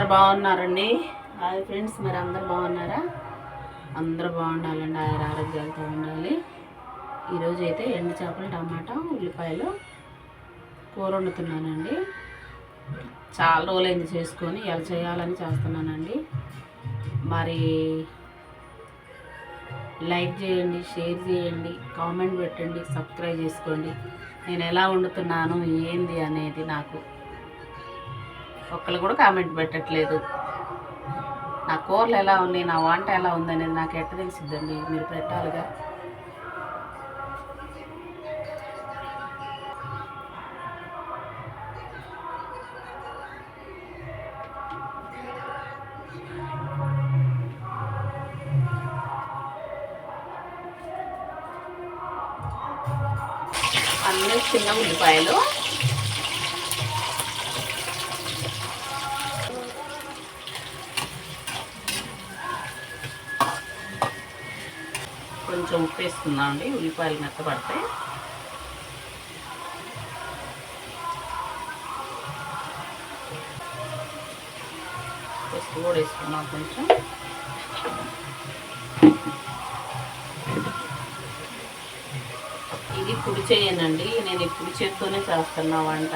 అందరు బాగున్నారండి? Hi friends మరి అందరు బాగున్నారా? అందరూ బాగుండాలండి ఆయన ఆరోగ్యాలతో ఉండాలి. ఈరోజు అయితే ఎండు చేపలు టమాటా ఉల్లిపాయలు కూర వండుతున్నానండి చాలా రోజులైంది చేసుకొని ఎలా చేయాలని చేస్తున్నానండి. మరి లైక్ చేయండి షేర్ చేయండి కామెంట్ పెట్టండి సబ్స్క్రైబ్ చేసుకోండి. నేను ఎలా వండుతున్నాను ఏంది అనేది నాకు ఒక్కరు కూడా కామెంట్ పెట్టట్లేదు. నా కూరలు ఎలా ఉన్నాయి నా వంట ఎలా ఉందనేది నాకు ఎట్ట తెలిసిద్దండి? మీరు పెట్టాలిగా? అన్నీ చిన్న ఉల్లిపాయలు కొంచెం ఉప్పు వేసుకుందాం అండి. ఉల్లిపాయలు మెత్తపడతాయి పసుపు కూడా వేసుకున్నాం కొంచెం. ఇది కుడి చేయనండి. నేను ఇప్పుడు కుడి చేత్తోనే చేస్తున్నా వంట.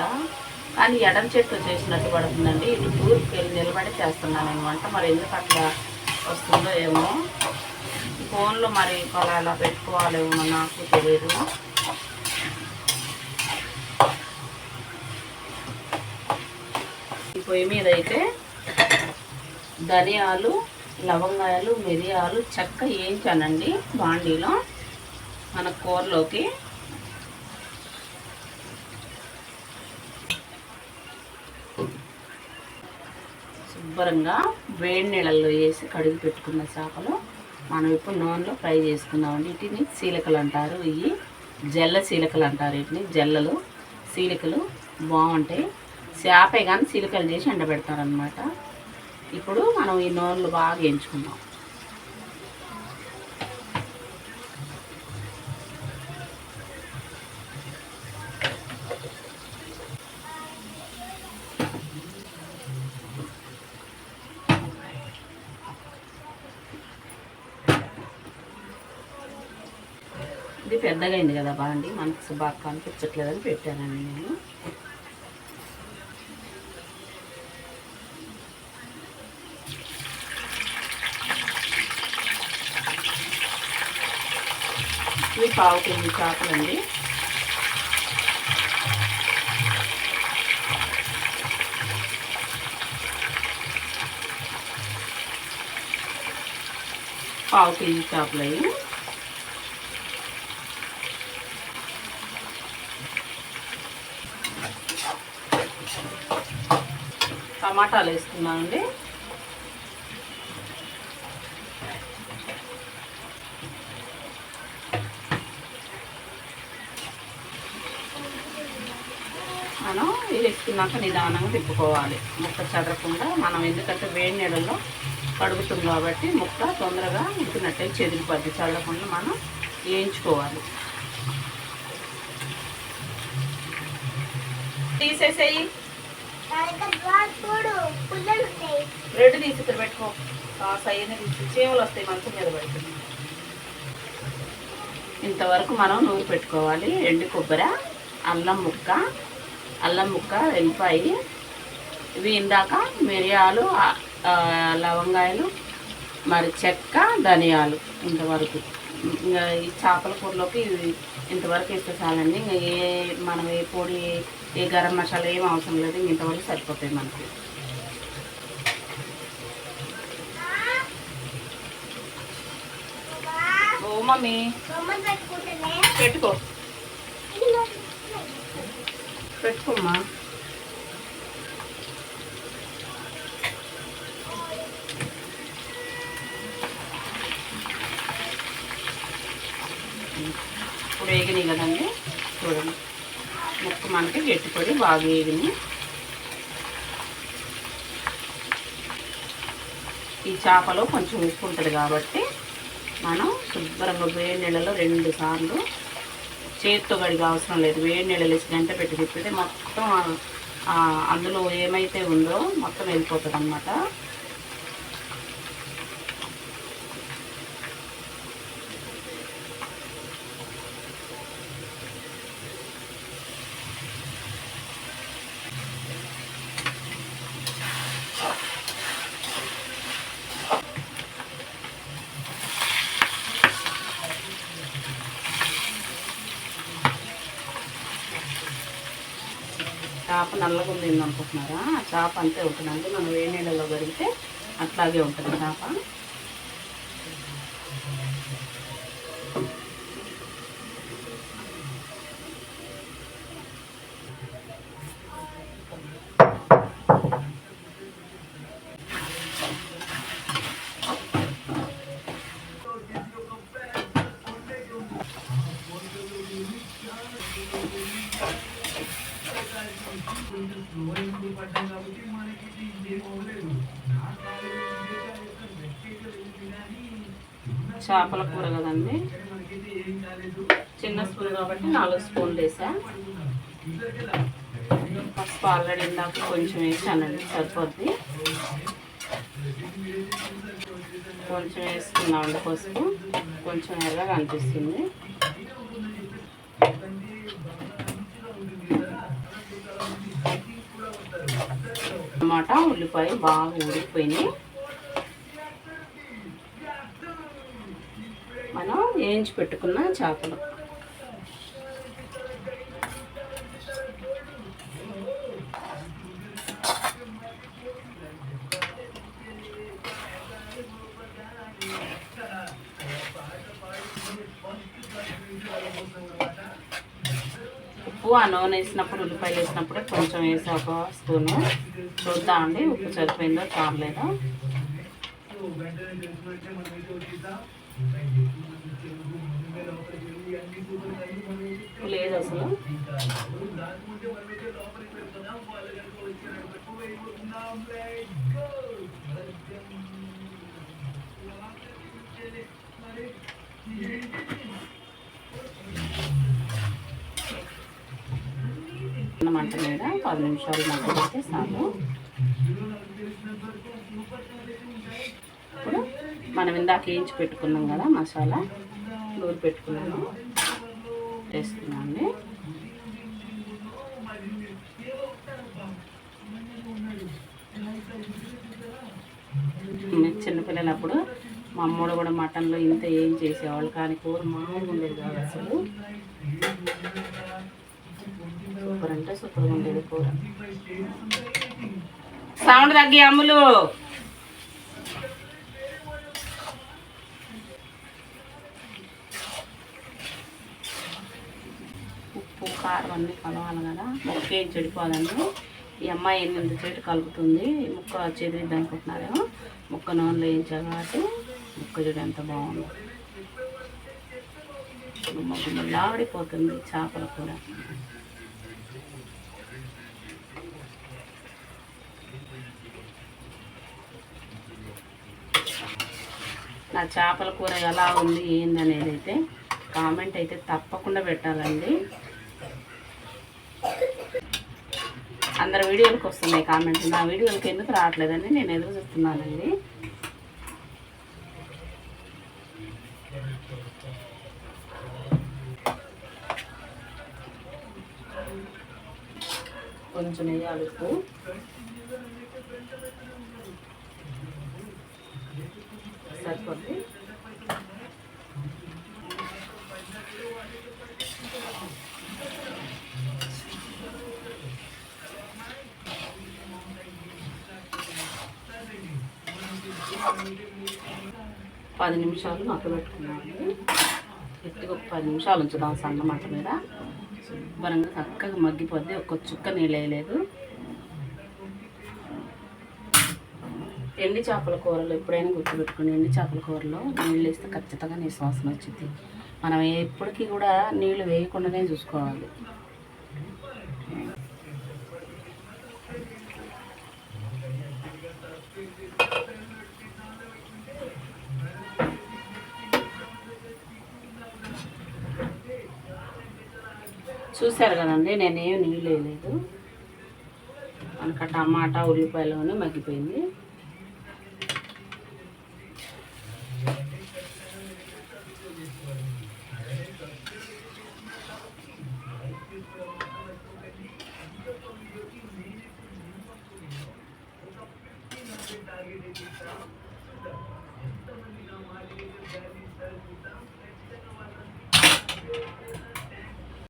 కానీ ఎడం చేత్తో చేసినట్టు పడుతుందండి. ఇది దూరికి వెళ్ళి నిలబడి చేస్తున్నాను నేను వంట. మరి ఎందుకు అట్లా వస్తుందో ఏమో. కోన్లు మరి అలా అలా పెట్టుకోవాలేమో నాకు తెలియదు. ఈ పొయ్యి మీద అయితే ధనియాలు లవంగాయలు మిరియాలు చెక్క వేయించానండి బాండీలో మన కూరలోకి. శుభ్రంగా వేడి నీళ్ళల్లో వేసి కడిగి పెట్టుకున్న చేపలు. మనం ఇప్పుడు నూనెలో ఫ్రై చేసుకుందామండి. వీటిని సీలకలు అంటారు. ఇవి జల్ల సీలకలు అంటారు వీటిని. జల్లలు సీలికలు బాగుంటాయి. చేపే కానీ సీలికలు చేసి ఎండబెడతారనమాట ఇప్పుడు మనం ఈ నూనెలు బాగా వేయించుకుందాం పెద్దగా అయింది కదా బాండి. మనకు బాగా కనిపించట్లేదని పెట్టానండి నేను. ఇవి పావు కేజీ చేపలండి. పావు కేజీ చేపలు అవి టమాటాలు వేసుకున్నామండి మనం వేసుకున్నాక నిదానంగా తిప్పుకోవాలి. ముక్క చదరకుండా మనం ఎందుకంటే వేడి నీళ్ళలో కడుగుతుంది కాబట్టి ముక్క తొందరగా ఉడికినట్టే చెదిరిపోద్ది. చల్లకుండా మనం వేయించుకోవాలి. తీసేసేయి. రెడ్ తీసి ఇక్కడ పెట్టుకో. కాస్త అయ్యనే తీసి చీమలు వస్తాయి మంచం మీద పడుతుంది. ఇంతవరకు మనం నూనె పెట్టుకోవాలి. ఎండు కొబ్బరి అల్లం ముక్క అల్లం ముక్క వెల్లిపాయి. ఇవి ఇందాక మిరియాలు లవంగాయలు మరి చెక్క ధనియాలు ఇంతవరకు. ఇంకా ఈ చేపల కూరలోకి ఇంతవరకు వేస్తే చాలండి. ఇంకా ఏ మనం ఏ పొడి ఏ గరం మసాలా ఏం అవసరం లేదు. ఇంతవరకు సరిపోతాయి మనకి. ఓ మమ్మీ పెట్టుకో. పెట్టుకోమ్మా ఇప్పుడు వేగినాయి కదండి చూడండి ముక్క మనకి బాగా వేగినాయి ఈ చేపలో కొంచెం ఉప్పు ఉంటుంది కాబట్టి మనం శుభ్రంగా వేడి నీళ్ళలో రెండు సార్లు చేతితో కడిగే అవసరం లేదు. వేడి నీళ్ళలో వేసి గంట పెట్టి తిప్పితే మొత్తం అందులో ఏమైతే ఉందో మొత్తం వెళ్ళిపోతుంది అనమాట చేప నల్లగా ఉంది అనుకుంటున్నారా? ఆ చేప అంతే ఉంటుందండి మనం ఏ నీళ్ళలో కడిగితే అట్లాగే ఉంటుంది చేప. చేపల కూర కదండి. చిన్న స్పూన్ కాబట్టి నాలుగు స్పూన్లు వేసా. పసుపు ఆల్రెడీ ఇందాక కొంచెం వేసానండి సరిపోద్ది. కొంచెం వేసుకున్నామండి పసుపు. కొంచెం ఎర్రగా అనిపిస్తుంది. టమాటా ఉల్లిపాయ బాగా ఉడికిపోయినాయి మనం వేయించి పెట్టుకున్న చేపలు. ఉప్పు ఆ నూనె వేసినప్పుడు ఉల్లిపాయలు వేసినప్పుడు కొంచెం వేసి ఒక స్పూను. చూద్దామండి ఉప్పు సరిపోయిందో చాలేదో లేదు అసలు. మంట మీద పది నిమిషాలు మంట పెడితే సాగు ఇప్పుడు మనం ఇందాక వేయించి పెట్టుకున్నాం కదా మసాలా. నూరు పెట్టుకున్నాము వేసుకున్నాండి చిన్నపిల్లలు అప్పుడు చిన్నపిల్లలప్పుడు మా అమ్మోడు కూడా మటన్లో ఇంత ఏం చేసేవాళ్ళు కానీ కూర మామూలుగా ఉండేది కాదు అసలు. సూపర్ అంటే సూపర్గా ఉండేది కూర. సౌండ్ తగ్గి అమ్ములు. కారం అన్నీ కలవాలి కదా. ముక్క ఏం చెడిపోదండి. ఈ అమ్మాయి ఎనిమిది చెట్టు కలుపుతుంది. ముక్క చెదిరిద్ది అనుకుంటున్నారేమో ముక్క నూనెలో వేయించాలి కాబట్టి ముక్క చూడు ఎంత బాగుందో. గుమ్మ గుమ్మలాడిపోతుంది చేపల కూర. నా చేపల కూర ఎలా ఉంది ఏంది అనేది అయితే కామెంట్ అయితే తప్పకుండా పెట్టాలండి. అందరి వీడియోలకు వస్తున్నాయి కామెంట్ నా వీడియోలకి ఎందుకు రావట్లేదని నేను ఎదురు చూస్తున్నానండి. కొంచెం వేయాలి ఉప్పు పది నిమిషాలు మక్క ఎత్తుగా ఒక పది నిమిషాలు ఉంచుదాం సన్న మంట మీద. శుభ్రంగా చక్కగా మగ్గిపోద్ది. ఒక్క చుక్క నీళ్ళు వేయలేదు. ఎండి చేపల కూరలో ఎప్పుడైనా గుర్తుపెట్టుకుని ఎండి చేపల కూరలో నీళ్ళు వేస్తే ఖచ్చితంగా నీ శ్వాసన వచ్చింది మనం ఎప్పటికీ కూడా నీళ్ళు వేయకుండానే చూసుకోవాలి. చూశారు కదండి నేనేం నీళ్ళు వేయలేదు. మనకు టమాటా ఉల్లిపాయలోనే మగ్గిపోయింది.